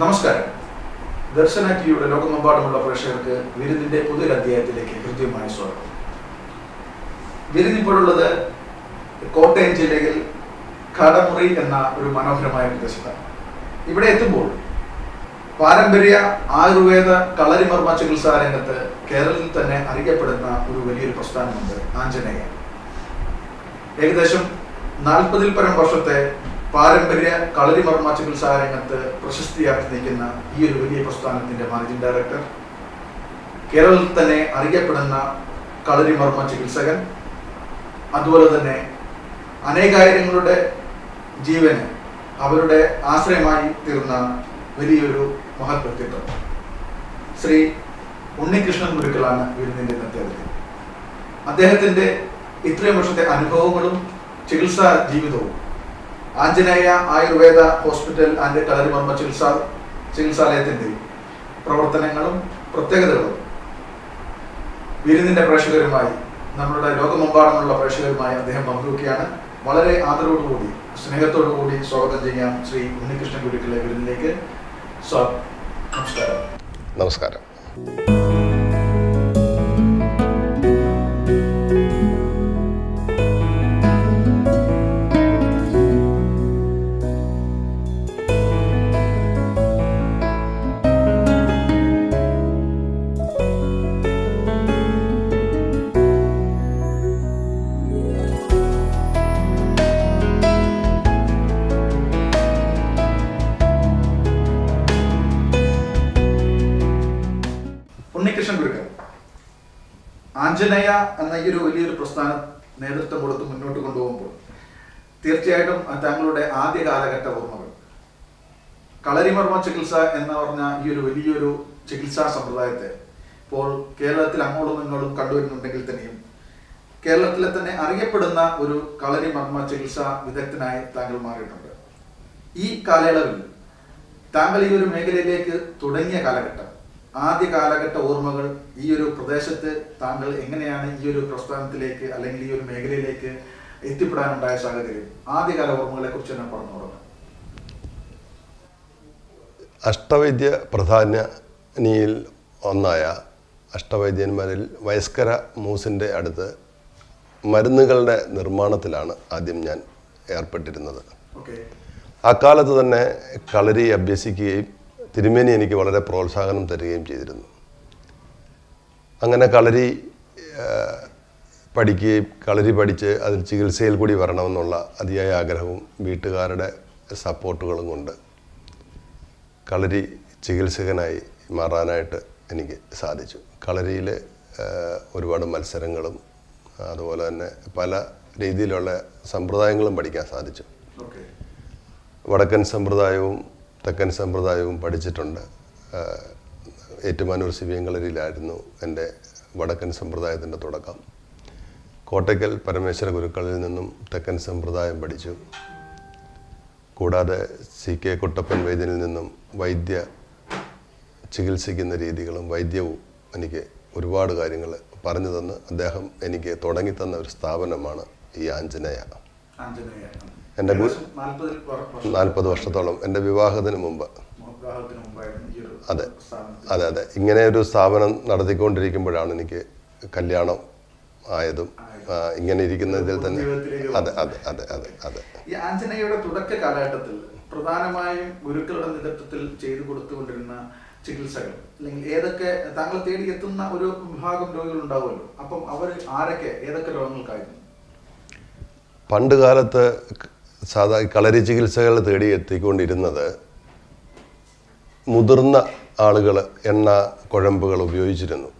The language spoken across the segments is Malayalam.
നമസ്കാരം. ദർശന ടിവിയുടെ ലോകമെമ്പാടുമുള്ള പ്രേക്ഷകർക്ക് വിരുദിന്റെ പുതിയൊരു അധ്യായത്തിലേക്ക് ഹൃദ്യമായ സ്വാഗതം. വിരുദിപ്പോഴുള്ളത് കോട്ടയം ജില്ലയിൽ കടമുറി എന്ന ഒരു മനോഹരമായ പ്രദേശത്താണ്. ഇവിടെ എത്തുമ്പോൾ പാരമ്പര്യ ആയുർവേദ കളരിമർമ്മ ചികിത്സാ രംഗത്ത് കേരളത്തിൽ തന്നെ അറിയപ്പെടുന്ന ഒരു വലിയൊരു പ്രസ്ഥാനമുണ്ട് ആഞ്ജനേയ. ഏകദേശം നാൽപ്പതിൽ പരം വർഷത്തെ പാരമ്പര്യ കളരി കളരിമർമ്മ ചികിത്സാ രംഗത്ത് പ്രശസ്തിയാക്കി നിൽക്കുന്ന ഈ ഒരു വലിയ പ്രസ്ഥാനത്തിന്റെ മാനേജിംഗ് ഡയറക്ടർ കേരളത്തിൽ തന്നെ അറിയപ്പെടുന്ന കളരി കളരിമർമ്മ ചികിത്സകൻ അതുപോലെ തന്നെ അനേകായിരങ്ങളുടെ ജീവന് അവരുടെ ആശ്രയമായി തീർന്ന വലിയൊരു മഹത് വ്യക്തിത്വം ശ്രീ ഉണ്ണികൃഷ്ണൻ ഗുരുക്കളാണ് വിരുന്നിന്റെ ഇന്നത്തെ അദ്ദേഹത്തിന്റെ ഇത്രയും വർഷത്തെ അനുഭവങ്ങളും ചികിത്സാ ജീവിതവും ആഞ്ജനേയ ആയുർവേദ ഹോസ്പിറ്റൽ ആൻഡ് കളരിമർമ്മ ചികിത്സാ ചികിത്സാലയത്തിന്റെ പ്രവർത്തനങ്ങളും പ്രത്യേകതകളും വിരുന്നിന്റെ പ്രേക്ഷകരുമായി നമ്മളുടെ ലോകമെമ്പാടുമുള്ള പ്രേക്ഷകരുമായി അദ്ദേഹം പങ്കുവയ്ക്കുകയാണ് വളരെ ആദരവോടുകൂടി സ്നേഹത്തോടുകൂടി സ്വാഗതം ചെയ്യാം ശ്രീ ഉണ്ണികൃഷ്ണൻ ഗുരുക്കളെ വിരുന്നിലേക്ക്. നമസ്കാരം. നമസ്കാരം. ആഞ്ജനേയ എന്ന ഈ ഒരു വലിയൊരു പ്രസ്ഥാനം നേതൃത്വം കൊടുത്ത് മുന്നോട്ട് കൊണ്ടുപോകുമ്പോൾ തീർച്ചയായിട്ടും താങ്കളുടെ ആദ്യ കാലഘട്ട ഓർമ്മകൾ. കളരിമർമ്മ ചികിത്സ എന്ന് പറഞ്ഞ ഈ ഒരു വലിയൊരു ചികിത്സാ സമ്പ്രദായത്തെ ഇപ്പോൾ കേരളത്തിൽ അങ്ങോട്ടും ഇങ്ങോട്ടും കണ്ടുവരുന്നുണ്ടെങ്കിൽ തന്നെയും കേരളത്തിലെ തന്നെ അറിയപ്പെടുന്ന ഒരു കളരിമർമ്മ ചികിത്സാ വിദഗ്ധനായി താങ്കൾ മാറിയിട്ടുണ്ട്. ഈ കാലയളവിൽ താങ്കൾ ഈ ഒരു മേഖലയിലേക്ക് തുടങ്ങിയ കാലഘട്ടം ആദ്യ കാലഘട്ട ഓർമ്മകൾ ഈ ഒരു പ്രദേശത്ത് താങ്കൾ എങ്ങനെയാണ് ഈ ഒരു പ്രസ്ഥാനത്തിലേക്ക് അല്ലെങ്കിൽ ഈ ഒരു മേഖലയിലേക്ക് എത്തിപ്പെടാനുണ്ടായ സാഹചര്യം? ആദ്യകാല ഓർമ്മകളെ കുറിച്ച് തന്നെ പറഞ്ഞു തുടങ്ങാം. അഷ്ടവൈദ്യ പ്രധാനിയിൽ ഒന്നായ അഷ്ടവൈദ്യന്മാരിൽ വയസ്കര മൂസിന്റെ അടുത്ത് മരുന്നുകളുടെ നിർമ്മാണത്തിലാണ് ആദ്യം ഞാൻ ഏർപ്പെട്ടിരുന്നത്. അക്കാലത്ത് തന്നെ കളരി അഭ്യസിക്കുകയും തിരുമേനി എനിക്ക് വളരെ പ്രോത്സാഹനം തരികയും ചെയ്തിരുന്നു. അങ്ങനെ കളരി പഠിക്കുകയും കളരി പഠിച്ച് അതിൽ ചികിത്സയിൽ കൂടി വരണമെന്നുള്ള അതിയായ ആഗ്രഹവും വീട്ടുകാരുടെ സപ്പോർട്ടുകളും കൊണ്ട് കളരി ചികിത്സകനായി മാറാനായിട്ട് എനിക്ക് സാധിച്ചു. കളരിയിൽ ഒരുപാട് മത്സരങ്ങളും അതുപോലെ തന്നെ പല രീതിയിലുള്ള സമ്പ്രദായങ്ങളും പഠിക്കാൻ സാധിച്ചു. വടക്കൻ സമ്പ്രദായവും തെക്കൻ സമ്പ്രദായവും പഠിച്ചിട്ടുണ്ട്. ഏറ്റുമാനൂർ ശിവയങ്കളരിയിലായിരുന്നു എന്റെ വടക്കൻ സമ്പ്രദായത്തിന്റെ തുടക്കം. കോട്ടയ്ക്കൽ പരമേശ്വര ഗുരുക്കളിൽ നിന്നും തെക്കൻ സമ്പ്രദായം പഠിച്ചു. കൂടാതെ സി കെ കുട്ടപ്പൻ വൈദ്യനിൽ നിന്നും വൈദ്യ ചികിത്സിക്കുന്ന രീതികളും വൈദ്യവും എനിക്ക് ഒരുപാട് കാര്യങ്ങൾ പറഞ്ഞു തന്ന്. അദ്ദേഹം എനിക്ക് തുടങ്ങിത്തന്ന ഒരു സ്ഥാപനമാണ് ഈ ആഞ്ജനേയ. ആഞ്ജനേയ. എന്റെ നാൽപ്പത് വർഷത്തോളം എന്റെ വിവാഹത്തിന് മുമ്പ്. അതെ. അതെ അതെ. ഇങ്ങനെ ഒരു സ്ഥാപനം നടത്തിക്കൊണ്ടിരിക്കുമ്പോഴാണ് എനിക്ക് കല്യാണം ആയതും ഇങ്ങനെ ഇരിക്കുന്നതിൽ തന്നെ. അതെ അതെ അതെ അതെ അതെ. ഈ ആഞ്ജനേയയുടെ തുടക്ക കാലഘട്ടത്തിൽ പ്രധാനമായും ഗുരുക്കളുടെ നേതൃത്വത്തിൽ ചെയ്തു കൊടുത്തുകൊണ്ടിരുന്ന ചികിത്സകൾ അല്ലെങ്കിൽ ഏതൊക്കെ താങ്കൾ തേടി എത്തുന്ന ഒരു വിഭാഗം രോഗികൾ ഉണ്ടാവുമല്ലോ. അപ്പം അവർ ആരൊക്കെ ഏതൊക്കെ രോഗങ്ങൾക്കായിരുന്നു? പണ്ട് കാലത്ത് സാധാ കളരി ചികിത്സകൾ തേടി എത്തിക്കൊണ്ടിരുന്നത് മുതിർന്ന ആളുകൾ എണ്ണ കുഴമ്പുകൾ ഉപയോഗിച്ചിരുന്നു.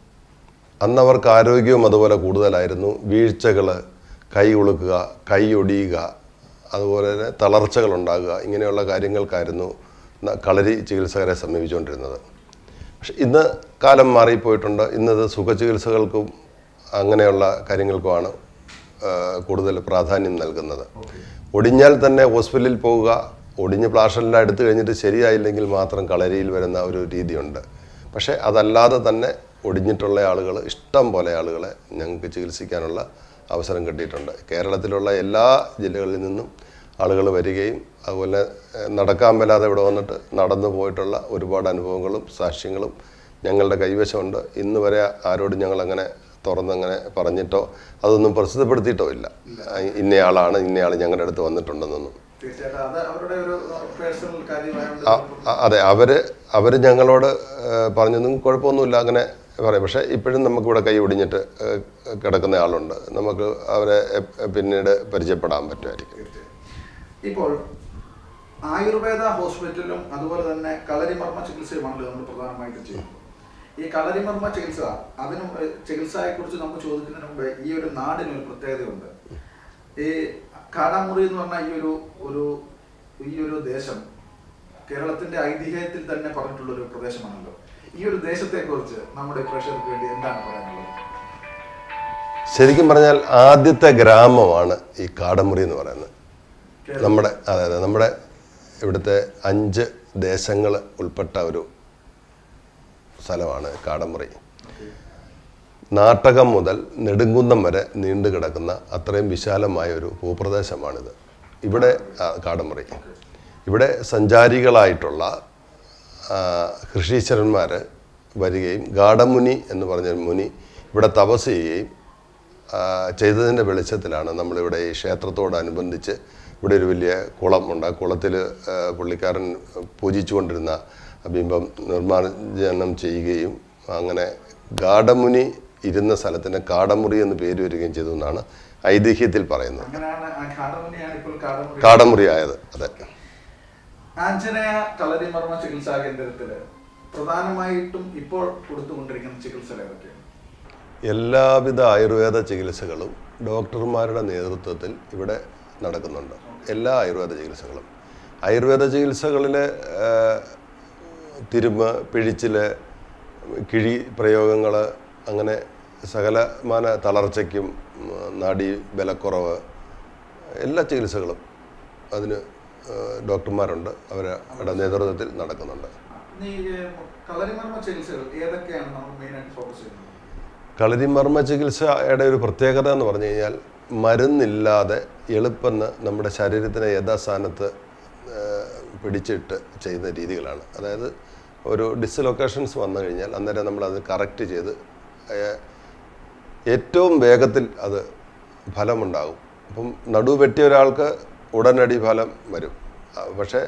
അന്ന് അവർക്ക് ആരോഗ്യവും അതുപോലെ കൂടുതലായിരുന്നു. വീഴ്ചകൾ കൈ ഉളുക്കുക കൈ ഒടിയുക അതുപോലെ തന്നെ തളർച്ചകൾ ഉണ്ടാകുക ഇങ്ങനെയുള്ള കാര്യങ്ങൾക്കായിരുന്നു കളരി ചികിത്സകരെ സമീപിച്ചുകൊണ്ടിരുന്നത്. പക്ഷെ ഇന്ന് കാലം മാറിപ്പോയിട്ടുണ്ട്. ഇന്നത് സുഖ ചികിത്സകൾക്കും അങ്ങനെയുള്ള കാര്യങ്ങൾക്കുമാണ് കൂടുതൽ പ്രാധാന്യം നൽകുന്നത്. ഒടിഞ്ഞാൽ തന്നെ ഹോസ്പിറ്റലിൽ പോവുക ഒടിഞ്ഞ് പ്ലാസ്റ്ററിന്റെ എടുത്തു കഴിഞ്ഞിട്ട് ശരിയായില്ലെങ്കിൽ മാത്രം കളരിയിൽ വരുന്ന ഒരു രീതിയുണ്ട്. പക്ഷേ അതല്ലാതെ തന്നെ ഒടിഞ്ഞിട്ടുള്ള ആളുകൾ ഇഷ്ടം പോലെ ആളുകളെ ഞങ്ങൾക്ക് ചികിത്സിക്കാനുള്ള അവസരം കിട്ടിയിട്ടുണ്ട്. കേരളത്തിലുള്ള എല്ലാ ജില്ലകളിൽ നിന്നും ആളുകൾ വരികയും അതുപോലെ നടക്കാൻ മേലാതെ ഇവിടെ വന്നിട്ട് നടന്നു പോയിട്ടുള്ള ഒരുപാട് അനുഭവങ്ങളും സാക്ഷ്യങ്ങളും ഞങ്ങളുടെ കൈവശമുണ്ട്. ഇന്ന് വരെ ആരോടും ഞങ്ങളങ്ങനെ തുറന്നങ്ങനെ പറഞ്ഞിട്ടോ അതൊന്നും പ്രസിദ്ധപ്പെടുത്തിയിട്ടോ ഇല്ല. ഇന്നയാളാണ് ഇന്നയാൾ ഞങ്ങളുടെ അടുത്ത് വന്നിട്ടുണ്ടെന്നൊന്നും. അത് അവർ അവർ ഞങ്ങളോട് പറഞ്ഞൊന്നും കുഴപ്പമൊന്നുമില്ല അങ്ങനെ പറയാം. പക്ഷേ ഇപ്പോഴും നമുക്കിവിടെ കൈ ഒടിഞ്ഞിട്ട് കിടക്കുന്ന ആളുണ്ട്. നമുക്ക് അവരെ പിന്നീട് പരിചയപ്പെടാൻ പറ്റുമായിരിക്കും. ഇപ്പോൾ ആയുർവേദ ഹോസ്പിറ്റലും അതുപോലെ തന്നെ കളരിമർമ്മ ചികിത്സയുമാണല്ലോ നമ്മൾ പ്രധാനമായിട്ടും ചെയ്യുന്നത്. ഈ കളരിമർമ്മ ചികിത്സ അതിന് ചികിത്സയെക്കുറിച്ച് ചികിത്സയെ കുറിച്ച് നമുക്ക് ചോദിക്കുന്നതിന് മുമ്പ് ഈ ഒരു നാടിന് ഒരു പ്രത്യേകതയുണ്ട്. ഈ കാടാമുറി എന്ന് പറഞ്ഞ ഈ ഒരു ഒരു ഈ ഒരു ദേശം കേരളത്തിന്റെ ഐതിഹ്യത്തിൽ തന്നെ പറഞ്ഞിട്ടുള്ള ഒരു പ്രദേശമാണല്ലോ. ഈ ഒരു ദേശത്തെ കുറിച്ച് നമ്മുടെ പ്രേക്ഷകർക്ക് വേണ്ടി എന്താണ് പറയാനുള്ളത്? ശരിക്കും പറഞ്ഞാൽ ആദ്യത്തെ ഗ്രാമമാണ് ഈ കാടമുറി എന്ന് പറയുന്നത്. നമ്മുടെ അതെ അതെ നമ്മുടെ ഇവിടുത്തെ അഞ്ച് ദേശങ്ങൾ ഉൾപ്പെട്ട ഒരു സ്ഥലമാണ് കാടമുറി. നാട്ടകം മുതൽ നെടുങ്കുന്നം വരെ നീണ്ടു കിടക്കുന്ന അത്രയും വിശാലമായ ഒരു ഭൂപ്രദേശമാണിത്. ഇവിടെ കാടമുറി. ഇവിടെ സഞ്ചാരികളായിട്ടുള്ള കൃഷീശ്വരന്മാർ വരികയും ഗാഠമുനി എന്ന് പറഞ്ഞ മുനി ഇവിടെ തപസ് ചെയ്യുകയും ചെയ്തതിന്റെ വെളിച്ചത്തിലാണ് നമ്മളിവിടെ ഈ ക്ഷേത്രത്തോടനുബന്ധിച്ച് ഇവിടെ ഒരു വലിയ കുളമുണ്ട് ആ കുളത്തിൽ പുള്ളിക്കാരൻ പൂജിച്ചുകൊണ്ടിരുന്ന ബിംബം നിർമ്മാർജനം ചെയ്യുകയും അങ്ങനെ ഗാഠമുനി ഇരുന്ന സ്ഥലത്തിന് കാടമുറി എന്ന് പേര് വരികയും ചെയ്തു എന്നാണ് ഐതിഹ്യത്തിൽ പറയുന്നത്. കാടമുറി ആയത് അതെ. ആഞ്ജനേയ കളരിമർമ്മ ചികിത്സാ കേന്ദ്രത്തിൽ പ്രധാനമായിട്ടും ഇപ്പോൾ കൊടുത്തുകൊണ്ടിരിക്കുന്ന ചികിത്സകൾ ഏതൊക്കെയാണ് എല്ലാവിധ ആയുർവേദ ചികിത്സകളും ഡോക്ടർമാരുടെ നേതൃത്വത്തിൽ ഇവിടെ നടക്കുന്നുണ്ട്. എല്ലാ ആയുർവേദ ചികിത്സകളും. ആയുർവേദ ചികിത്സകളിൽ തിരുമ പിഴിച്ചിൽ കിഴി പ്രയോഗങ്ങൾ അങ്ങനെ സകലമാന തളർച്ചയ്ക്കും നാടി നാഡീ ബലക്കുറവ് എല്ലാ ചികിത്സകളും അതിന് ഡോക്ടർമാരുണ്ട്. അവരുടെ നേതൃത്വത്തിൽ നടക്കുന്നുണ്ട്. കളരിമർമ്മ ചികിത്സയുടെ ഒരു പ്രത്യേകത എന്ന് പറഞ്ഞു കഴിഞ്ഞാൽ മരുന്നില്ലാതെ എളുപ്പെന്ന് നമ്മുടെ ശരീരത്തിനെ യഥാസ്ഥാനത്ത് പിടിച്ചിട്ട് ചെയ്യുന്ന രീതികളാണ്. അതായത് ഒരു ഡിസ്ലൊക്കേഷൻസ് വന്നു കഴിഞ്ഞാൽ അന്നേരം നമ്മൾ അത് കറക്റ്റ് ചെയ്ത് ഏറ്റവും വേഗത്തിൽ അത് ഫലമുണ്ടാകും. അപ്പം നടു വെട്ടിയ ഒരാൾക്ക് ഉടനടി ഫലം വരും. പക്ഷേ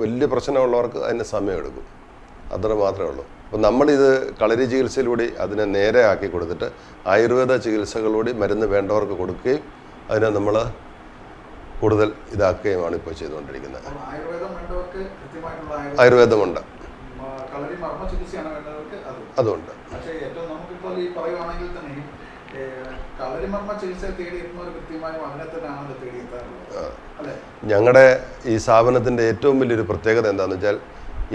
വലിയ പ്രശ്നമുള്ളവർക്ക് അതിന് സമയമെടുക്കും അത്ര മാത്രമേ ഉള്ളൂ. അപ്പം നമ്മളിത് കളരി ചികിത്സയിലൂടെ അതിനെ നേരെ ആക്കി കൊടുത്തിട്ട് ആയുർവേദ ചികിത്സകളിലൂടെ മരുന്ന് വേണ്ടവർക്ക് കൊടുക്കുകയും അതിനെ നമ്മൾ കൂടുതൽ ഇതാക്കുകയുമാണ് ഇപ്പോൾ ചെയ്തുകൊണ്ടിരിക്കുന്നത്. ആയുർവേദമുണ്ട്. കളരി മർമ്മ ചികിത്സയാണ് വേണ്ടവർക്ക് അത് അതുണ്ട്. പക്ഷേ ഏറ്റവും നമുക്കിപ്പോൾ ഈ പറയുവാണെങ്കിൽ തന്നെ കളരിമർമ്മ ചികിത്സ തേടിയെത്തുന്നവർ കൃത്യമായും അതിനെ തന്നെയാണല്ലോ തേടിയെത്താറുള്ളത്. അല്ലേ? ഞങ്ങളുടെ ഈ സ്ഥാപനത്തിന്റെ ഏറ്റവും വലിയൊരു പ്രത്യേകത എന്താണെന്ന് വെച്ചാൽ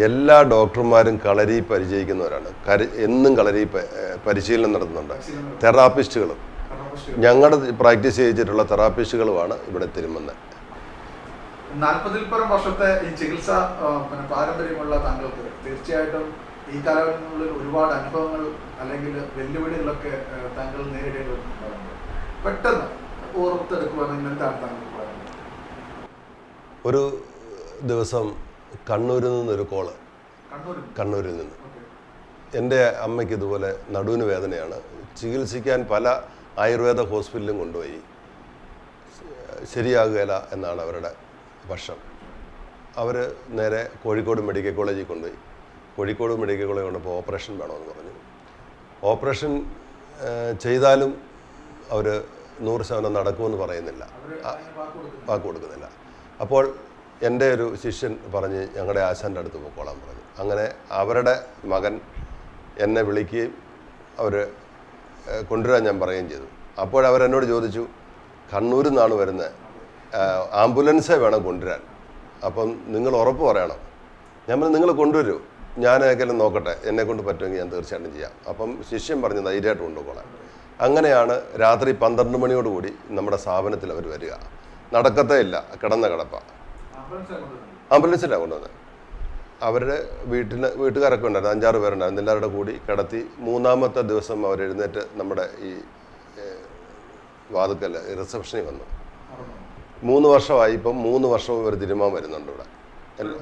എല്ലാ ഡോക്ടർമാരും കളരി പരിചയിക്കുന്നവരാണ്. കരി എന്നും കളരി പരിശീലനം നടത്തുന്നുണ്ട്. തെറാപ്പിസ്റ്റുകളും. ഞങ്ങളുടെ പ്രാക്ടീസ് ചെയ്തിട്ടുള്ള തെറാപ്പിസ്റ്റുകളുമാണ് ഇവിടെ തിരുമുന്നത് നാൽപ്പതിൽ പരം വർഷത്തെ ഈ ചികിത്സ പിന്നെ പാരമ്പര്യമുള്ള താങ്കൾക്ക് തീർച്ചയായിട്ടും ഈ കാലഘട്ടങ്ങളിൽ ഒരുപാട് അനുഭവങ്ങൾ അല്ലെങ്കിൽ വെല്ലുവിളികളൊക്കെ താങ്കൾ നേരിടേണ്ടി വരുന്നുണ്ടാകുന്നത് പെട്ടെന്ന് ഓർത്തെടുക്കുവാണെങ്കിൽ എന്താണ് താങ്കൾ പറയുന്നത് ഒരു ദിവസം കണ്ണൂരിൽ നിന്നൊരു കോൾ. കണ്ണൂരിൽ നിന്ന്? എന്റെ അമ്മയ്ക്ക് ഇതുപോലെ നടുവിന് വേദനയാണ്. ചികിത്സിക്കാൻ പല ആയുർവേദ ഹോസ്പിറ്റലിലും കൊണ്ടുപോയി. ശരിയാകുകയില്ല എന്നാണ് അവരുടെ പക്ഷം അവർ നേരെ കോഴിക്കോട് മെഡിക്കൽ കോളേജിൽ കൊണ്ടുപോയി. കോഴിക്കോട് മെഡിക്കൽ കോളേജ് കൊണ്ടപ്പോൾ ഓപ്പറേഷൻ വേണമെന്ന് പറഞ്ഞു. ഓപ്പറേഷൻ ചെയ്താലും അവർ നൂറ് ശതമാനം നടക്കുമെന്ന് പറയുന്നില്ല. വാക്ക് കൊടുക്കുന്നില്ല. അപ്പോൾ എന്റെ ഒരു ശിഷ്യൻ പറഞ്ഞ് ഞങ്ങളുടെ ആശാന്റെ അടുത്ത് പോയിക്കോളാൻ പറഞ്ഞു. അങ്ങനെ അവരുടെ മകൻ എന്നെ വിളിക്കുകയും അവർ കൊണ്ടുവരാൻ ഞാൻ പറയുകയും ചെയ്തു. അപ്പോൾ അവരെന്നോട് ചോദിച്ചു കണ്ണൂരിൽ നിന്നാണ് വരുന്നത്? ആംബുലൻസേ വേണം കൊണ്ടുവരാൻ. അപ്പം നിങ്ങൾ ഉറപ്പ് പറയണം. ഞാൻ പറഞ്ഞു നിങ്ങൾ കൊണ്ടുവരൂ. ഞാൻ ഏക്കെല്ലാം നോക്കട്ടെ. എന്നെ കൊണ്ട് പറ്റുമെങ്കിൽ ഞാൻ തീർച്ചയായിട്ടും ചെയ്യാം. അപ്പം ശിഷ്യൻ പറഞ്ഞ് ധൈര്യമായിട്ട് കൊണ്ടുപോകണം. അങ്ങനെയാണ് രാത്രി പന്ത്രണ്ട് മണിയോടുകൂടി നമ്മുടെ സ്ഥാപനത്തിൽ അവർ വരിക. നടക്കത്തേ ഇല്ല. കിടന്ന കിടപ്പ. ആംബുലൻസിലാണ് കൊണ്ടുവന്നത്. അവരുടെ വീട്ടിൽ വീട്ടുകാരൊക്കെ ഉണ്ടായിരുന്നു. അഞ്ചാറ് പേരുണ്ടായിരുന്നു. എല്ലാവരുടെ കൂടി കിടത്തി മൂന്നാമത്തെ ദിവസം അവർ എഴുന്നേറ്റ് നമ്മുടെ ഈ വാതുക്കൽ റിസപ്ഷനിൽ വന്നു. മൂന്ന് വർഷമായി ഇപ്പം മൂന്ന് വർഷവും ഇവർ തിരുമാൻ വരുന്നുണ്ട് ഇവിടെ.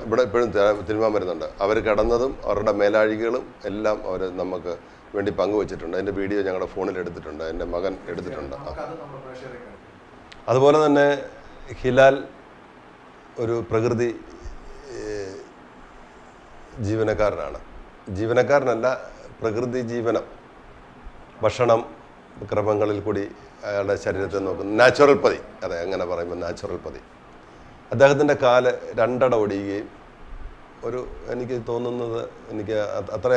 ഇവിടെ ഇപ്പോഴും തിരുമാൻ വരുന്നുണ്ട്. അവർ കിടന്നതും അവരുടെ മേലാഴികകളും എല്ലാം അവർ നമുക്ക് വേണ്ടി പങ്കുവച്ചിട്ടുണ്ട്. അതിന്റെ വീഡിയോ ഞങ്ങളുടെ ഫോണിൽ എടുത്തിട്ടുണ്ട്. എന്റെ മകൻ എടുത്തിട്ടുണ്ട്. അതുപോലെ തന്നെ ഹിലാൽ ഒരു പ്രകൃതി ജീവനക്കാരനാണ്. ജീവനക്കാരനല്ല പ്രകൃതി ജീവനം ഭക്ഷണം ക്രമങ്ങളിൽ കൂടി അയാളുടെ ശരീരത്തെ നോക്കുന്നു. നാച്ചുറൽ പതി. അതെ അങ്ങനെ പറയുമ്പോൾ നാച്ചുറൽ പതി. അദ്ദേഹത്തിന്റെ കാൽ രണ്ടട ഒടിയുകയും ഒരു എനിക്ക് തോന്നുന്നത് എനിക്ക് അത്ര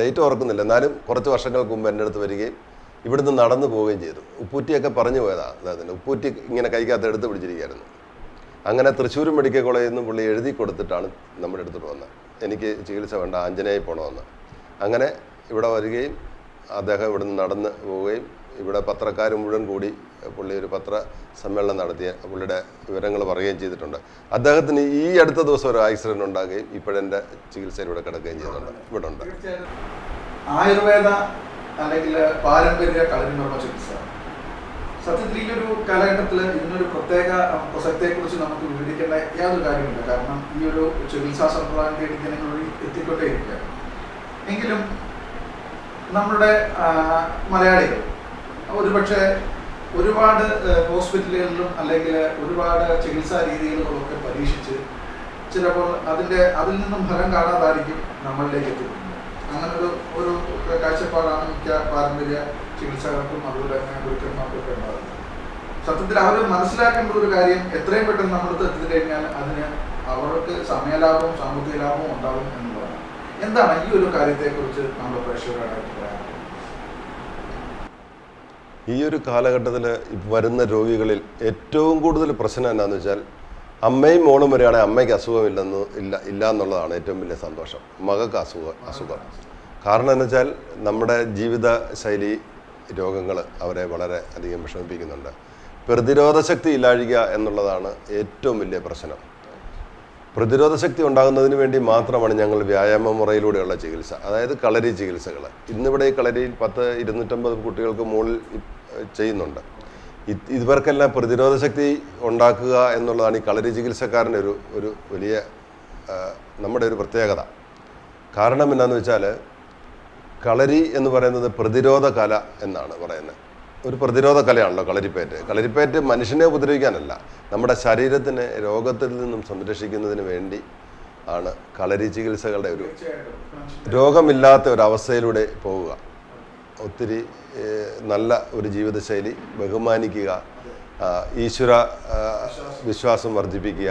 ഡേറ്റ് ഓർക്കുന്നില്ല. എന്നാലും കുറച്ച് വർഷങ്ങൾക്ക് മുമ്പ് എന്റെ അടുത്ത് വരികയും ഇവിടുന്ന് നടന്നു പോവുകയും ചെയ്തു. ഉപ്പൂറ്റിയൊക്കെ പറഞ്ഞു പോയതാണ് അദ്ദേഹത്തിന്. ഉപ്പൂറ്റി ഇങ്ങനെ കൈക്കകത്ത് എടുത്ത് പിടിച്ചിരിക്കുകയായിരുന്നു. അങ്ങനെ തൃശ്ശൂർ മെഡിക്കൽ കോളേജിൽ നിന്ന് പുള്ളി എഴുതി കൊടുത്തിട്ടാണ് നമ്മുടെ അടുത്തോട്ട് വന്നത് എനിക്ക് ചികിത്സ വേണ്ട ആഞ്ജനേയ പോകണമെന്ന്. അങ്ങനെ ഇവിടെ വരികയും അദ്ദേഹം ഇവിടുന്ന് നടന്ന് പോവുകയും ഇവിടെ പത്രക്കാർ മുഴുവൻ കൂടി പുള്ളി ഒരു പത്ര സമ്മേളനം നടത്തിയ പുള്ളിയുടെ വിവരങ്ങൾ പറയുകയും ചെയ്തിട്ടുണ്ട്. അദ്ദേഹത്തിന് ഈ അടുത്ത ദിവസം ഒരു ആക്സിഡന്റ് ഉണ്ടാകുകയും ഇപ്പോഴെന്റെ ചികിത്സയിൽ ഇവിടെ കിടക്കുകയും ചെയ്തിട്ടുണ്ട്. ഇവിടെ ഉണ്ട് ആയുർവേദ അല്ലെങ്കിൽ പാരമ്പര്യ കളരിമർമ്മ ചികിത്സ. സത്യത്തിൽ ഈ ഒരു കാലഘട്ടത്തിൽ ഇതിനൊരു പ്രത്യേക പ്രസക്തിയെക്കുറിച്ച് നമുക്ക് വിവരിക്കേണ്ട യാതൊരു കാര്യമില്ല കാരണം ഈ ഒരു ചികിത്സാ സമ്പ്രദായം തേടി എത്തിക്കൊണ്ടേയിരിക്കുകയാണ്. എങ്കിലും നമ്മുടെ മലയാളികൾ ഒരുപക്ഷെ ഒരുപാട് ഹോസ്പിറ്റലുകളിലും അല്ലെങ്കിൽ ഒരുപാട് ചികിത്സാ രീതികളുമൊക്കെ പരീക്ഷിച്ച് ചിലപ്പോൾ അതിന്റെ അതിൽ നിന്നും ഫലം കാണാതായിരിക്കും നമ്മളിലേക്ക് എത്തിക്കുന്നത് അങ്ങനൊരു ഒരു കാഴ്ചപ്പാടാണ് മിക്ക പാരമ്പര്യ ചികിത്സകർക്കും അതുപോലെ തന്നെ ഗുരുക്കന്മാർക്കും ഒക്കെ ഉണ്ടാകുന്നത്. സത്യത്തിൽ അവർ മനസ്സിലാക്കേണ്ട ഒരു കാര്യം എത്രയും പെട്ടെന്ന് നമ്മളടുത്ത് എത്തിക്കഴിഞ്ഞാൽ അതിന് അവർക്ക് സമയലാഭവും സാമ്പത്തിക ലാഭവും ഉണ്ടാകും എന്നുള്ളതാണ്. എന്താണ് ഈ ഒരു കാര്യത്തെക്കുറിച്ച് നമ്മുടെ പ്രേക്ഷകരുടെ പറയാനുള്ളത് ഈ ഒരു കാലഘട്ടത്തിൽ വരുന്ന രോഗികളിൽ ഏറ്റവും കൂടുതൽ പ്രശ്നം എന്താണെന്ന് വെച്ചാൽ അമ്മയും മോളും വരികയാണെങ്കിൽ അമ്മയ്ക്ക് അസുഖമില്ലെന്ന് ഇല്ല ഇല്ല എന്നുള്ളതാണ് ഏറ്റവും വലിയ സന്തോഷം. മകൾക്ക് അസുഖം അസുഖം. കാരണം എന്ന് വെച്ചാൽ നമ്മുടെ ജീവിത ശൈലി രോഗങ്ങൾ അവരെ വളരെ അധികം വിഷമിപ്പിക്കുന്നുണ്ട്. പ്രതിരോധ ശക്തി ഇല്ലാഴിക എന്നുള്ളതാണ് ഏറ്റവും വലിയ പ്രശ്നം. പ്രതിരോധ ശക്തി ഉണ്ടാകുന്നതിന് വേണ്ടി മാത്രമാണ് ഞങ്ങൾ വ്യായാമ മുറയിലൂടെയുള്ള ചികിത്സ അതായത് കളരി ചികിത്സകൾ. ഇന്നിവിടെ ഈ കളരിയിൽ പത്ത് ഇരുന്നൂറ്റമ്പത് കുട്ടികൾക്ക് മുകളിൽ ചെയ്യുന്നുണ്ട്. ഇവർക്കെല്ലാം പ്രതിരോധ ശക്തി ഉണ്ടാക്കുക എന്നുള്ളതാണ് ഈ കളരി ചികിത്സക്കാരന്റെ ഒരു ഒരു വലിയ നമ്മുടെ ഒരു പ്രത്യേകത. കാരണം എന്താണെന്ന് വെച്ചാൽ കളരി എന്ന് പറയുന്നത് പ്രതിരോധ കല എന്നാണ് പറയുന്നത്. ഒരു പ്രതിരോധ കലയാണല്ലോ കളരിപ്പേറ്റ്. കളരിപ്പേറ്റ് മനുഷ്യനെ ഉപദ്രവിക്കാനല്ല നമ്മുടെ ശരീരത്തിനെ രോഗത്തിൽ നിന്നും സംരക്ഷിക്കുന്നതിന് വേണ്ടി ആണ് കളരി ചികിത്സകളുടെ ഒരു രോഗമില്ലാത്ത ഒരു അവസ്ഥയിലൂടെ പോവുക. ഒത്തിരി നല്ല ഒരു ജീവിതശൈലി ബഹുമാനിക്കുക ഈശ്വര വിശ്വാസം വർദ്ധിപ്പിക്കുക.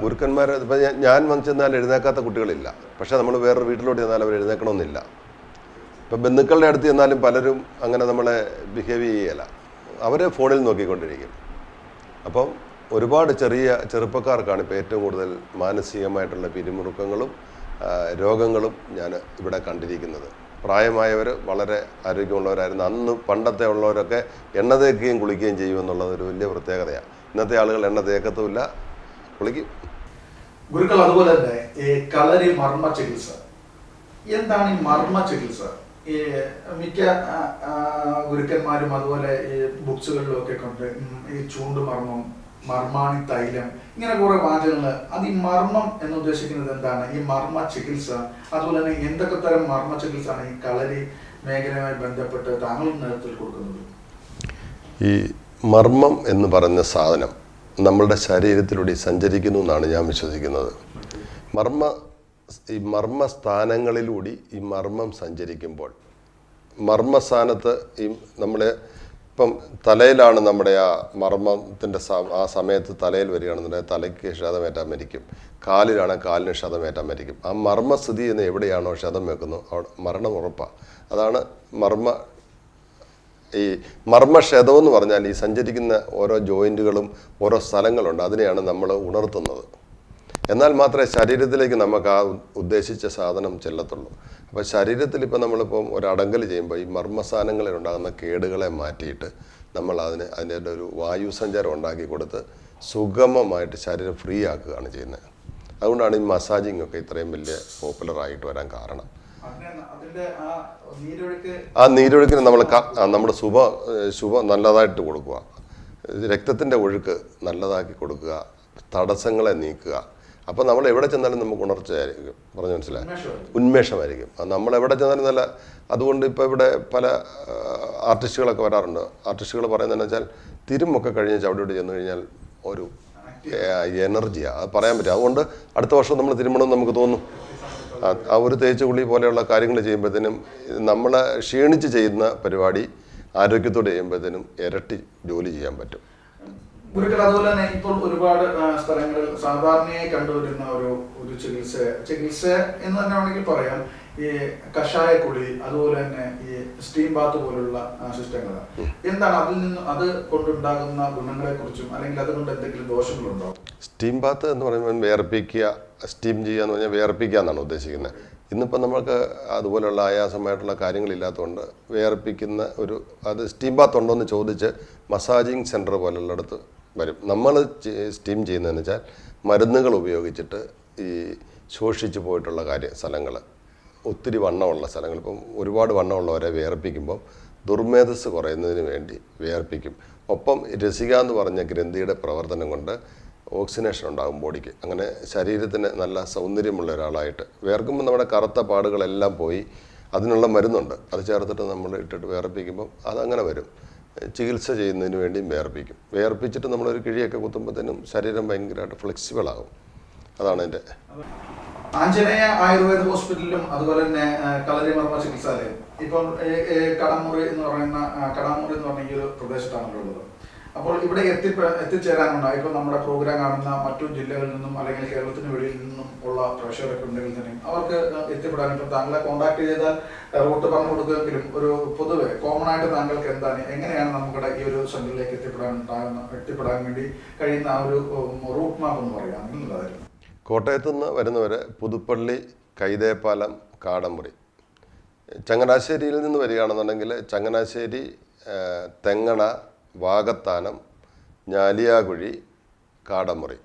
ഗുരുക്കന്മാർ ഇപ്പം ഞാൻ- ഞാൻ വന്ന് ചെന്നാൽ എഴുന്നേക്കാത്ത കുട്ടികളില്ല. പക്ഷേ നമ്മൾ വേറൊരു വീട്ടിലോട്ട് ചെന്നാൽ അവർ എഴുന്നേക്കണമെന്നില്ല. ഇപ്പം ബന്ധുക്കളുടെ അടുത്ത് ചെന്നാലും പലരും അങ്ങനെ നമ്മളെ ബിഹേവ് ചെയ്യല. അവർ ഫോണിൽ നോക്കിക്കൊണ്ടിരിക്കും. അപ്പം ഒരുപാട് ചെറിയ ചെറുപ്പക്കാർക്കാണ് ഇപ്പോൾ ഏറ്റവും കൂടുതൽ മാനസികമായിട്ടുള്ള പിരിമുറുക്കങ്ങളും രോഗങ്ങളും ഞാൻ ഇവിടെ കണ്ടിരിക്കുന്നത്. പ്രായമായവർ വളരെ ആരോഗ്യമുള്ളവരായിരുന്നു. അന്ന് പണ്ടത്തെ ഉള്ളവരൊക്കെ എണ്ണ തേക്കുകയും കുളിക്കുകയും ചെയ്യുമെന്നുള്ളത് ഒരു വലിയ പ്രത്യേകതയാണ് ഇന്നത്തെ ആളുകൾ എണ്ണ തേക്കത്തുമില്ല കുളിക്കും. ഗുരുക്കൾ അതുപോലെ തന്നെ ഈ കളരി മർമ്മ ചികിത്സ. എന്താണ് ഈ മർമ്മ ചികിത്സ? ഈ മിക്ക ഗുരുക്കന്മാരും അതുപോലെ ഈ ബുക്സുകളിലും ഒക്കെ കൊണ്ട് ഈ ചൂണ്ട് മർമ്മം മർമാണി തൈലം ഇങ്ങനെ കുറെ വാചകങ്ങൾ അത് ഈ മർമ്മം എന്ന് ഉദ്ദേശിക്കുന്നത് എന്താണ്? ഈ മർമ്മ ചികിത്സ അതുപോലെ തന്നെ എന്തൊക്കെ തരം മർമ്മ ചികിത്സ ആണ് ഈ കളരി മേഖലയുമായി ബന്ധപ്പെട്ട് താങ്കൾ നേതൃത്വത്തിൽ കൊടുക്കുന്നത്? ഈ മർമ്മം എന്ന് പറഞ്ഞ സാധനം നമ്മളുടെ ശരീരത്തിലൂടെ സഞ്ചരിക്കുന്നു എന്നാണ് ഞാൻ വിശ്വസിക്കുന്നത്. മർമ്മ ഈ മർമ്മ സ്ഥാനങ്ങളിലൂടെ ഈ മർമ്മം സഞ്ചരിക്കുമ്പോൾ മർമ്മസ്ഥാനത്ത് ഈ നമ്മുടെ ഇപ്പം തലയിലാണ് നമ്മുടെ ആ മർമ്മത്തിന്റെ ആ സമയത്ത് തലയിൽ വരികയാണെന്നുണ്ടെങ്കിൽ തലയ്ക്ക് ക്ഷതമേറ്റാൻ മരിക്കും. കാലിലാണ് കാലിന് ക്ഷതമേറ്റാൻ മരിക്കും. ആ മർമ്മസ്ഥിതി എന്ന് എവിടെയാണോ ക്ഷതം വെക്കുന്നു അവിടെ മരണം ഉറപ്പാണ് അതാണ് മർമ്മ ഈ മർമ്മക്ഷതം എന്ന് പറഞ്ഞാൽ ഈ സഞ്ചരിക്കുന്ന ഓരോ ജോയിന്റുകളും ഓരോ സ്ഥലങ്ങളുണ്ട്. അതിനെയാണ് നമ്മൾ ഉണർത്തുന്നത്. എന്നാൽ മാത്രമേ ശരീരത്തിലേക്ക് നമുക്ക് ആ ഉദ്ദേശിച്ച സാധനം ചെല്ലത്തുള്ളൂ. അപ്പോൾ ശരീരത്തിൽ ഇപ്പോൾ നമ്മളിപ്പം ഒരടങ്കൽ ചെയ്യുമ്പോൾ ഈ മർമ്മസാധനങ്ങളിൽ ഉണ്ടാകുന്ന കേടുകളെ മാറ്റിയിട്ട് നമ്മൾ അതിന് അതിന്റെ ഒരു വായു സഞ്ചാരം ഉണ്ടാക്കി കൊടുത്ത് സുഗമമായിട്ട് ശരീരം ഫ്രീ ആക്കുകയാണ് ചെയ്യുന്നത്. അതുകൊണ്ടാണ് ഈ മസാജിങ് ഒക്കെ ഇത്രയും വലിയ പോപ്പുലർ ആയിട്ട് വരാൻ കാരണം. ആ നീരൊഴുക്ക് ആ നീരൊഴുക്കിന് നമ്മൾ നമ്മുടെ ശുഭ ശുഭ നല്ലതായിട്ട് കൊടുക്കുക. രക്തത്തിന്റെ ഒഴുക്ക് നല്ലതാക്കി കൊടുക്കുക. തടസ്സങ്ങളെ നീക്കുക. അപ്പോൾ നമ്മൾ എവിടെ ചെന്നാലും നമുക്ക് ഉണർച്ചയായിരിക്കും പറഞ്ഞു മനസ്സിലായി? ഉന്മേഷമായിരിക്കും. അത് നമ്മൾ എവിടെ ചെന്നാലും നല്ല അതുകൊണ്ട് ഇപ്പോൾ ഇവിടെ പല ആർട്ടിസ്റ്റുകളൊക്കെ വരാറുണ്ട്. ആർട്ടിസ്റ്റുകൾ പറയുന്നതെന്ന് വെച്ചാൽ തിരുമൊക്കെ കഴിഞ്ഞ് ചവിടോട്ട് ചെന്ന് കഴിഞ്ഞാൽ ഒരു എനർജിയാണ് അത് പറയാൻ പറ്റും. അതുകൊണ്ട് അടുത്ത വർഷം നമ്മൾ തിരുമണം നമുക്ക് തോന്നും. ആ- ഒരു തേച്ച് കുളി പോലെയുള്ള കാര്യങ്ങൾ ചെയ്യുമ്പോഴത്തേനും നമ്മളെ ക്ഷീണിച്ച് ചെയ്യുന്ന പരിപാടി ആരോഗ്യത്തോടെ ചെയ്യുമ്പോഴത്തേനും ഇരട്ടി ജോലി ചെയ്യാൻ പറ്റും. ഗുരുക്കൾ അതുപോലെ തന്നെ ഇപ്പോൾ ഒരുപാട് സ്ഥലങ്ങളിൽ സാധാരണയായി കണ്ടുവരുന്ന ഒരു ഒരു ചികിത്സ ചികിത്സ എന്ന് തന്നെ വേണമെങ്കിൽ പറയാം ഈ കഷായ കുളി അതുപോലെ തന്നെ ഈ സ്റ്റീം ബാത്ത് പോലുള്ള സിസ്റ്റങ്ങൾ. എന്താണ് അതിൽ നിന്ന് അത് കൊണ്ടുണ്ടാകുന്ന ഗുണങ്ങളെ കുറിച്ചും അല്ലെങ്കിൽ അതുകൊണ്ട് എന്തെങ്കിലും ദോഷങ്ങളുണ്ടോ? സ്റ്റീം ബാത്ത് എന്ന് പറയുമ്പോൾ വേർപ്പിക്കുക സ്റ്റീം ചെയ്യുക എന്ന് പറഞ്ഞാൽ വേർപ്പിക്കുക എന്നാണ് ഉദ്ദേശിക്കുന്നത്. ഇന്നിപ്പം നമ്മൾക്ക് അതുപോലെയുള്ള ആയാസമായിട്ടുള്ള കാര്യങ്ങളില്ലാത്തതുകൊണ്ട് വേർപ്പിക്കുന്ന ഒരു അത് സ്റ്റീം ബാത്ത് ഉണ്ടോ എന്ന് ചോദിച്ച് മസാജിങ് സെന്റർ പോലുള്ളിടത്ത് വരും. നമ്മൾ സ്റ്റീം ചെയ്യുന്നതെന്ന് വെച്ചാൽ മരുന്നുകൾ ഉപയോഗിച്ചിട്ട് ഈ ശോഷിച്ചു പോയിട്ടുള്ള കാര്യ സ്ഥലങ്ങൾ ഒത്തിരി വണ്ണമുള്ള സ്ഥലങ്ങൾ. ഇപ്പം ഒരുപാട് വണ്ണമുള്ളവരെ വേർപ്പിക്കുമ്പം ദുർമേധസ് കുറയുന്നതിന് വേണ്ടി വേർപ്പിക്കും. ഒപ്പം രസിക എന്ന് പറഞ്ഞ ഗ്രന്ഥിയുടെ പ്രവർത്തനം കൊണ്ട് ഓക്സിനേഷൻ ഉണ്ടാകും ബോഡിക്ക് അങ്ങനെ ശരീരത്തിന് നല്ല സൗന്ദര്യമുള്ള ഒരാളായിട്ട്. വേർക്കുമ്പോൾ നമ്മുടെ കറുത്ത പാടുകളെല്ലാം പോയി അതിനുള്ള മരുന്നുണ്ട്. അത് ചേർത്തിട്ട് നമ്മൾ ഇട്ടിട്ട് വേർപ്പിക്കുമ്പം അതങ്ങനെ വരും. ചികിത്സ ചെയ്യുന്നതിന് വേണ്ടിയും വേർപ്പിക്കും. വേർപ്പിച്ചിട്ട് നമ്മളൊരു കിഴിയൊക്കെ കുത്തുമ്പോഴത്തേനും ശരീരം ഭയങ്കരമായിട്ട് ഫ്ലെക്സിബിൾ ആകും. അതാണ് എന്റെ ആഞ്ജനേയ ആയുർവേദ ഹോസ്പിറ്റലിലും അതുപോലെ തന്നെ കളരിമർമ്മ ചികിത്സാലയം. ഇപ്പം കടമുറി എന്ന് പറയുന്ന കടാമുറി എന്ന് പറഞ്ഞ ഈ ഒരു പ്രദേശത്താണല്ലോ ഉള്ളത് അപ്പോൾ ഇവിടെ എത്തി എത്തിച്ചേരാനുണ്ടായി ഇപ്പോൾ നമ്മുടെ പ്രോഗ്രാം കാണുന്ന മറ്റു ജില്ലകളിൽ നിന്നും അല്ലെങ്കിൽ കേരളത്തിന് വെളിയിൽ നിന്നും ഉള്ള പ്രേക്ഷകരൊക്കെ ഉണ്ടെങ്കിൽ തന്നെ അവർക്ക് എത്തിപ്പെടാനായിട്ട് താങ്കളെ കോൺടാക്ട് ചെയ്താൽ റൂട്ട് പറഞ്ഞു കൊടുക്കുമെങ്കിലും ഒരു പൊതുവെ കോമൺ ആയിട്ട് താങ്കൾക്ക് എന്താണ് എങ്ങനെയാണ് നമ്മുടെ ഈ ഒരു സെന്ററിലേക്ക് എത്തിപ്പെടാൻ ഉണ്ടാകുന്ന എത്തിപ്പെടാൻ വേണ്ടി കഴിയുന്ന ആ ഒരു റൂട്ട് മാപ്പ് എന്ന് പറയുകയാണെങ്കിൽ നല്ലതായിരുന്നു കോട്ടയത്തു നിന്ന് വരുന്നവരെ പുതുപ്പള്ളി കൈതേപ്പാലം കാടമുറി ചങ്ങനാശ്ശേരിയിൽ നിന്ന് വരികയാണെന്നുണ്ടെങ്കിൽ ചങ്ങനാശ്ശേരി തെങ്ങണ വാകത്താനം ഞാലിയാകുഴി കാടമുറി.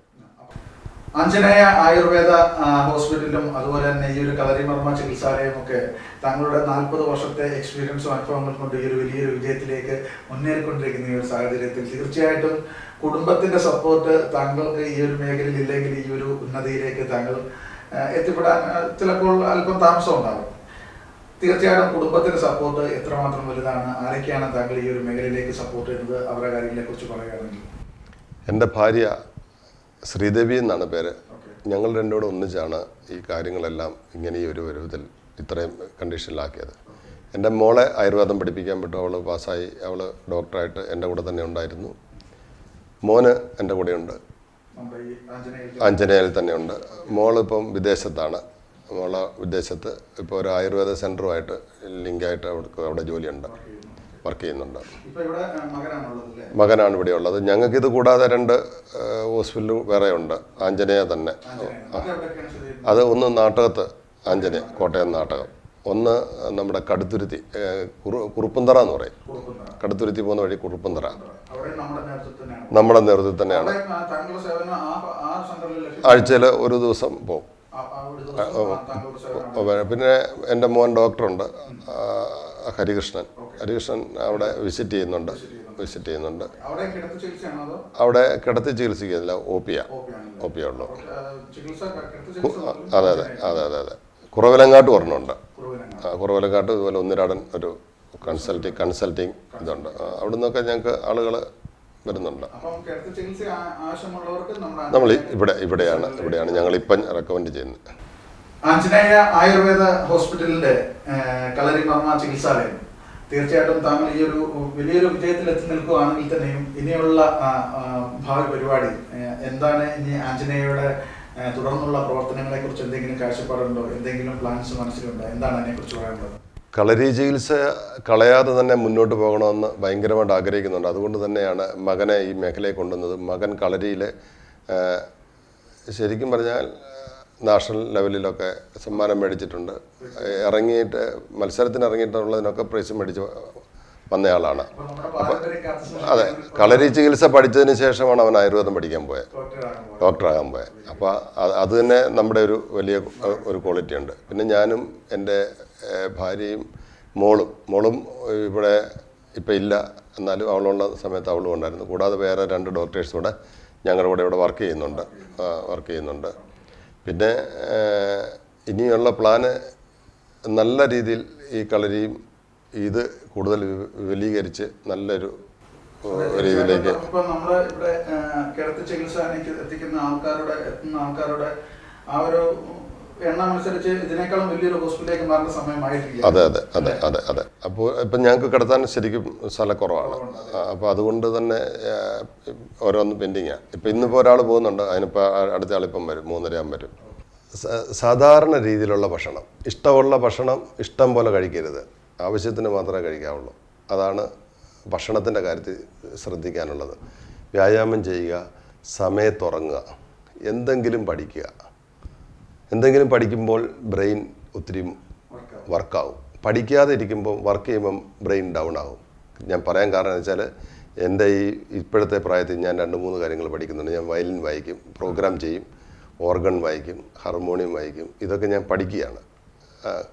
ആഞ്ജനേയ ആയുർവേദ ഹോസ്പിറ്റലും അതുപോലെ തന്നെ ഈ ഒരു കളരിമർമ്മ ചികിത്സാലയം ഒക്കെ താങ്കളുടെ നാൽപ്പത് വർഷത്തെ എക്സ്പീരിയൻസും അനുഭവങ്ങൾ കൊണ്ട് ഈ ഒരു വലിയൊരു വിജയത്തിലേക്ക് മുന്നേറിക്കൊണ്ടിരിക്കുന്ന ഈ ഒരു സാഹചര്യത്തിൽ തീർച്ചയായിട്ടും കുടുംബത്തിന്റെ സപ്പോർട്ട് താങ്കൾക്ക് ഈ ഒരു മേഖലയിൽ ഇല്ലെങ്കിൽ ഈ ഒരു ഉന്നതിയിലേക്ക് താങ്കൾ എത്തിപ്പെടാൻ ചിലപ്പോൾ അല്പം താമസം ഉണ്ടാകും തീർച്ചയായിട്ടും കുടുംബത്തിന്റെ സപ്പോർട്ട് എത്രമാത്രം വലുതാണ്? ആരൊക്കെയാണ് താങ്കൾ ഈ ഒരു മേഖലയിലേക്ക് സപ്പോർട്ട് ചെയ്യുന്നത്? അവരുടെ കാര്യങ്ങളെ കുറിച്ച് പറയുകയാണെങ്കിൽ. എന്റെ ഭാര്യ ശ്രീദേവി എന്നാണ് പേര്. ഞങ്ങൾ രണ്ടുകൂടെ ഒന്നിച്ചാണ് ഈ കാര്യങ്ങളെല്ലാം ഇങ്ങനെ ഈ ഒരു പരുവത്തിൽ ഇത്രയും കണ്ടീഷനിലാക്കിയത് എന്റെ മോളെ ആയുർവേദം പഠിപ്പിക്കാൻ പറ്റും അവൾ പാസ്സായി. അവൾ ഡോക്ടറായിട്ട് എന്റെ കൂടെ തന്നെ ഉണ്ടായിരുന്നു. മോന് എന്റെ കൂടെയുണ്ട്. ആഞ്ജനേയയിൽ തന്നെയുണ്ട്. മോളിപ്പം വിദേശത്താണ്. മോൾ ഉദ്ദേശത്ത് ഇപ്പോൾ ഒരു ആയുർവേദ സെന്ററുമായിട്ട് ലിങ്കായിട്ട് അവർക്ക് അവിടെ ജോലിയുണ്ട് വർക്ക് ചെയ്യുന്നുണ്ട്. മകനാണ് ഇവിടെ ഉള്ളത് ഞങ്ങൾക്ക് ഇത് കൂടാതെ രണ്ട് ഹോസ്പിറ്റൽ വേറെ ഉണ്ട് ആഞ്ജനേയ തന്നെ. അത് ഒന്ന് നാട്ടകത്ത് ആഞ്ജനേയ കോട്ടയം നാട്ടകം. ഒന്ന് നമ്മുടെ കടുത്തുരുത്തി കുറു- കുറുപ്പന്തറ എന്ന് പറയും. കടുത്തുരുത്തി പോകുന്ന വഴി കുറുപ്പന്തറ നമ്മുടെ നേതൃത്വത്തിൽ തന്നെയാണ് ആഴ്ചയിൽ ഒരു ദിവസം പോകും. പിന്നെ എന്റെ മോൻ ഡോക്ടറുണ്ട് ഹരികൃഷ്ണൻ ഹരികൃഷ്ണൻ അവിടെ വിസിറ്റ് ചെയ്യുന്നുണ്ട് വിസിറ്റ് ചെയ്യുന്നുണ്ട് അവിടെ കിടത്തി ചികിത്സിക്കുന്നില്ല ഒ പി ആ ആണല്ലേ? ഒ പി ഉള്ളു അതെ അതെ അതെ അതെ അതെ കുറവിലങ്ങാട്ട് കുറവിലങ്ങാണ്. ആ, കുറവിലങ്ങാട്ട് ഇതുപോലെ ഒന്നിരാടൻ ഒരു കൺസൾട്ടിങ് കൺസൾട്ടിങ് ഇതുണ്ട് അവിടെ നിന്നൊക്കെ ഞങ്ങൾക്ക് ആളുകൾ വരുന്നുണ്ട്. നമ്മൾ ഇവിടെ ഇവിടെയാണ് ഇവിടെയാണ് ഞങ്ങൾ ഇപ്പം റെക്കമെൻഡ് ചെയ്യുന്നത്. ആഞ്ചനേയ ആയുർവേദ ഹോസ്പിറ്റലിന്റെ കളരി കളരിമർമ്മ ചികിത്സാലയം. തീർച്ചയായിട്ടും താങ്കൾ ഈ ഒരു വലിയൊരു വിജയത്തിൽ എത്തി നിൽക്കുകയാണെങ്കിൽ തന്നെയും ഇനിയുള്ള ഭാവി പരിപാടി എന്താണ് ഇനി ആഞ്ചനേയയുടെ തുടർന്നുള്ള പ്രവർത്തനങ്ങളെ കുറിച്ച് എന്തെങ്കിലും കാഴ്ചപ്പാടുണ്ടോ? എന്തെങ്കിലും പ്ലാൻസ് മനസ്സിലുണ്ടോ? എന്താണ് അതിനെ കുറിച്ച് പറയാനുള്ളത്? കളരി ചികിത്സ കളയാതെ തന്നെ മുന്നോട്ട് പോകണമെന്ന് ഭയങ്കരമായിട്ട് ആഗ്രഹിക്കുന്നുണ്ട്. അതുകൊണ്ട് തന്നെയാണ് മകനെ ഈ മേഖലയിൽ കൊണ്ടുവന്നത്. മകൻ കളരിയിൽ ശരിക്കും പറഞ്ഞാൽ നാഷണൽ ലെവലിലൊക്കെ സമ്മാനം മേടിച്ചിട്ടുണ്ട്. ഇറങ്ങിയിട്ട് മത്സരത്തിന് ഇറങ്ങിയിട്ടുള്ളതിനൊക്കെ പ്രൈസ് മേടിച്ച് വന്നയാളാണ്. അപ്പം അതെ കളരി ചികിത്സ പഠിച്ചതിന് ശേഷമാണ് അവൻ ആയുർവേദം പഠിക്കാൻ പോയത് ഡോക്ടറാകാൻ പോയത് അപ്പോൾ അത് തന്നെ നമ്മുടെ ഒരു വലിയ ഒരു ക്വാളിറ്റി ഉണ്ട് പിന്നെ ഞാനും എന്റെ ഭാര്യയും മോളും. മോളും ഇവിടെ ഇപ്പം ഇല്ല. എന്നാലും അവളുള്ള സമയത്ത് അവളും ഉണ്ടായിരുന്നു. കൂടാതെ വേറെ രണ്ട് ഡോക്ടേഴ്സും കൂടെ ഞങ്ങളുടെ കൂടെ ഇവിടെ വർക്ക് ചെയ്യുന്നുണ്ട്. വർക്ക് ചെയ്യുന്നുണ്ട്. പിന്നെ ഇനിയുള്ള പ്ലാന് നല്ല രീതിയിൽ ഈ കളരിയും ഇത് കൂടുതൽ വിപുലീകരിച്ച് നല്ലൊരു രീതിയിലേക്ക് ഇപ്പൊ നമ്മൾ ഇവിടെ കിടത്തി എത്തിക്കുന്ന ആൾക്കാരുടെ എത്തുന്ന ആൾക്കാരുടെ ആ ഒരു അതെ അതെ അതെ അതെ അതെ. അപ്പോൾ ഇപ്പം ഞങ്ങൾക്ക് കിടത്താൻ ശരിക്കും സ്ഥലക്കുറവാണ് അപ്പോൾ അതുകൊണ്ട് തന്നെ ഓരോന്ന് പെൻഡിങ്ങാണ് ഇപ്പം ഇന്നിപ്പോൾ ഒരാൾ പോകുന്നുണ്ട് അതിനിപ്പോൾ അടുത്ത ആളിപ്പം വരും മൂന്നരയാകുമ്പോൾ വരും. സാധാരണ രീതിയിലുള്ള ഭക്ഷണം ഇഷ്ടമുള്ള ഭക്ഷണം ഇഷ്ടം പോലെ കഴിക്കരുത്. ആവശ്യത്തിന് മാത്രമേ കഴിക്കാവുള്ളൂ. അതാണ് ഭക്ഷണത്തിന്റെ കാര്യത്തിൽ ശ്രദ്ധിക്കാനുള്ളത്. വ്യായാമം ചെയ്യുക സമയത്തുറങ്ങുക എന്തെങ്കിലും പഠിക്കുക. എന്തെങ്കിലും പഠിക്കുമ്പോൾ ബ്രെയിൻ ഒത്തിരി വർക്കാവും. പഠിക്കാതെ ഇരിക്കുമ്പോൾ വർക്ക് ചെയ്യുമ്പം ബ്രെയിൻ ഡൗൺ ആവും. ഞാൻ പറയാൻ കാരണം എന്ന് വെച്ചാൽ എന്റെ ഈ ഇപ്പോഴത്തെ പ്രായത്തിൽ ഞാൻ രണ്ട് മൂന്ന് കാര്യങ്ങൾ പഠിക്കുന്നുണ്ട്. ഞാൻ വയലിൻ വായിക്കും പ്രോഗ്രാം ചെയ്യും ഓർഗൺ വായിക്കും ഹാർമോണിയം വായിക്കും. ഇതൊക്കെ ഞാൻ പഠിക്കുകയാണ്.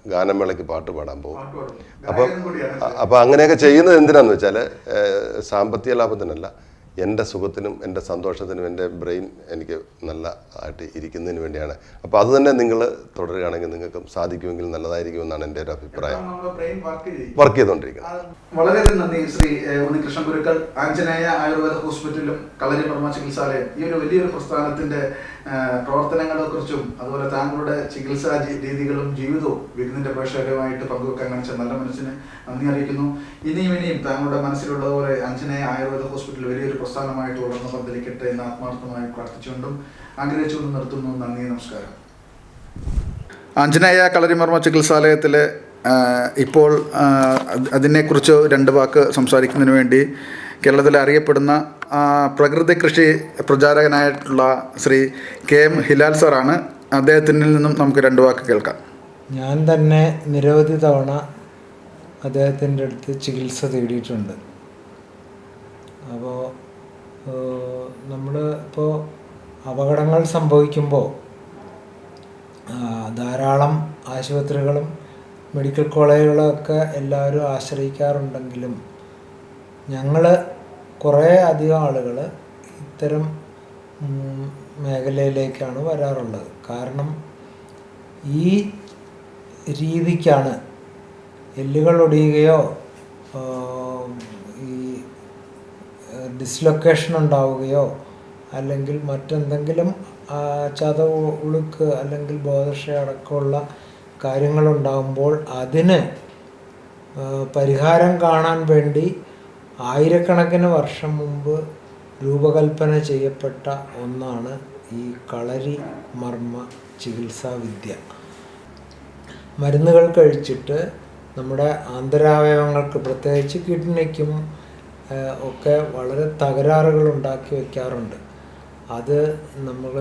ഗാനമേളയ്ക്ക് പാട്ട് പാടാൻ പോകും. അപ്പം അപ്പം അങ്ങനെയൊക്കെ ചെയ്യുന്നത് എന്തിനാന്ന് വെച്ചാൽ സാമ്പത്തിക ലാഭത്തിനല്ല. എന്റെ സുഖത്തിനും എന്റെ സന്തോഷത്തിനും എന്റെ ബ്രെയിൻ എനിക്ക് നല്ല ആയിട്ട് ഇരിക്കുന്നതിന് വേണ്ടിയാണ്. അപ്പോൾ അതുതന്നെ നിങ്ങൾ തുടരുകയാണെങ്കിൽ നിങ്ങൾക്കും സാധിക്കുമെങ്കിൽ നല്ലതായിരിക്കുമെന്നാണ് എന്റെ ഒരു അഭിപ്രായം. വർക്ക് ചെയ്തുകൊണ്ടിരിക്കുന്നത് വളരെയധികം നന്ദി ശ്രീ ഉണ്ണികൃഷ്ണ ഉണ്ണികൃഷ്ണൻ ഗുരുക്കൾ ആഞ്ജനേയ ആയുർവേദ ഹോസ്പിറ്റലും കളരി പർമ്മ ചികിത്സാലയം. ഈ ഒരു വലിയൊരു പ്രസ്ഥാനത്തിന്റെ പ്രവർത്തനങ്ങളെ കുറിച്ചും അതുപോലെ താങ്കളുടെ ചികിത്സാ രീതികളും ജീവിതവും വിരുന്നിന്റെ പ്രേക്ഷകരുമായിട്ട് പങ്കുവെക്കാൻ കാണിച്ച നല്ല മനസ്സിന് നന്ദി അറിയിക്കുന്നു. ഇനിയും ഇനിയും താങ്കളുടെ മനസ്സിലുള്ളതുപോലെ അഞ്ജനയ ആയുർവേദ ഹോസ്പിറ്റൽ വലിയൊരു പ്രസ്ഥാനമായിട്ട് വളർന്നു പന്തലിക്കട്ടെ എന്ന് ആത്മാർത്ഥമായി പ്രാർത്ഥിച്ചുകൊണ്ടും ആഗ്രഹിച്ചുകൊണ്ടും നിർത്തുന്നു. നന്ദി നമസ്കാരം. ആഞ്ജനേയ കളരിമർമ്മ ചികിത്സാലയത്തിലെ ഇപ്പോൾ അതിനെക്കുറിച്ച് രണ്ട് വാക്ക് സംസാരിക്കുന്നതിന് വേണ്ടി കേരളത്തിൽ അറിയപ്പെടുന്ന പ്രകൃതി കൃഷി പ്രചാരകനായിട്ടുള്ള ശ്രീ കെ എം ഹിലാൽ സാറാണ്. അദ്ദേഹത്തിൽ നിന്നും നമുക്ക് രണ്ട് വാക്ക് കേൾക്കാം. ഞാൻ തന്നെ നിരവധി തവണ അദ്ദേഹത്തിന്റെ അടുത്ത് ചികിത്സ തേടിയിട്ടുണ്ട്. അപ്പോൾ നമ്മൾ ഇപ്പോൾ അപകടങ്ങൾ സംഭവിക്കുമ്പോൾ ധാരാളം ആശുപത്രികളും മെഡിക്കൽ കോളേജുകളൊക്കെ എല്ലാവരും ആശ്രയിക്കാറുണ്ടെങ്കിലും ഞങ്ങൾ കുറേ അധികം ആളുകൾ ഇത്തരം മേഖലയിലേക്കാണ് വരാറുള്ളത്. കാരണം ഈ രീതിക്കാണ് എല്ലുകൾ ഒടിയുകയോ ഈ ഡിസ്ലൊക്കേഷൻ ഉണ്ടാവുകയോ അല്ലെങ്കിൽ മറ്റെന്തെങ്കിലും ചതവ് ഉളുക്ക് അല്ലെങ്കിൽ ബോധക്ഷ അടക്കമുള്ള കാര്യങ്ങളുണ്ടാകുമ്പോൾ അതിന് പരിഹാരം കാണാൻ വേണ്ടി ആയിരക്കണക്കിന് വർഷം മുമ്പ് രൂപകൽപ്പന ചെയ്യപ്പെട്ട ഒന്നാണ് ഈ കളരി മർമ്മ ചികിത്സാവിദ്യ മരുന്നുകൾ കഴിച്ചിട്ട് നമ്മുടെ ആന്തരാവയവങ്ങൾക്ക് പ്രത്യേകിച്ച് കിഡ്നിക്കും ഒക്കെ വളരെ തകരാറുകൾ ഉണ്ടാക്കി വയ്ക്കാറുണ്ട് അത് നമ്മൾ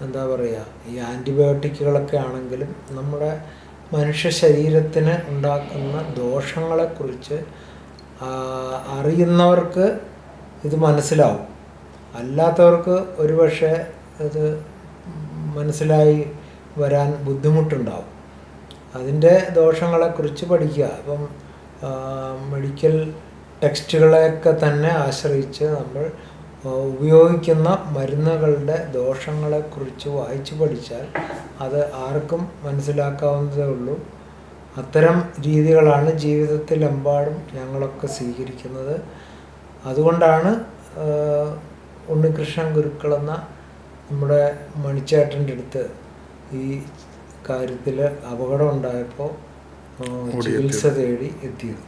എന്താ പറയുക ഈ ആന്റിബയോട്ടിക്കുകളൊക്കെ ആണെങ്കിലും നമ്മുടെ മനുഷ്യ ശരീരത്തിന് ഉണ്ടാക്കുന്ന ദോഷങ്ങളെക്കുറിച്ച് അറിയുന്നവർക്ക് ഇത് മനസ്സിലാവും. അല്ലാത്തവർക്ക് ഒരുപക്ഷെ ഇത് മനസ്സിലായി വരാൻ ബുദ്ധിമുട്ടുണ്ടാവും. അതിന്റെ ദോഷങ്ങളെക്കുറിച്ച് പഠിക്കുക. അപ്പം മെഡിക്കൽ ടെക്സ്റ്റുകളെയൊക്കെ തന്നെ ആശ്രയിച്ച് നമ്മൾ ഉപയോഗിക്കുന്ന മരുന്നുകളുടെ ദോഷങ്ങളെക്കുറിച്ച് വായിച്ചു പഠിച്ചാൽ അത് ആർക്കും മനസ്സിലാക്കാവുന്നതേ ഉള്ളൂ. അത്തരം രീതികളാണ് ജീവിതത്തിലെമ്പാടും ഞങ്ങളൊക്കെ സ്വീകരിക്കുന്നത്. അതുകൊണ്ടാണ് ഉണ്ണികൃഷ്ണൻ ഗുരുക്കളെന്ന നമ്മുടെ മണിച്ചേട്ടന്റെ അടുത്ത് ഈ കാര്യത്തിൽ അപകടം ഉണ്ടായപ്പോൾ ചികിത്സ തേടി എത്തിയത്.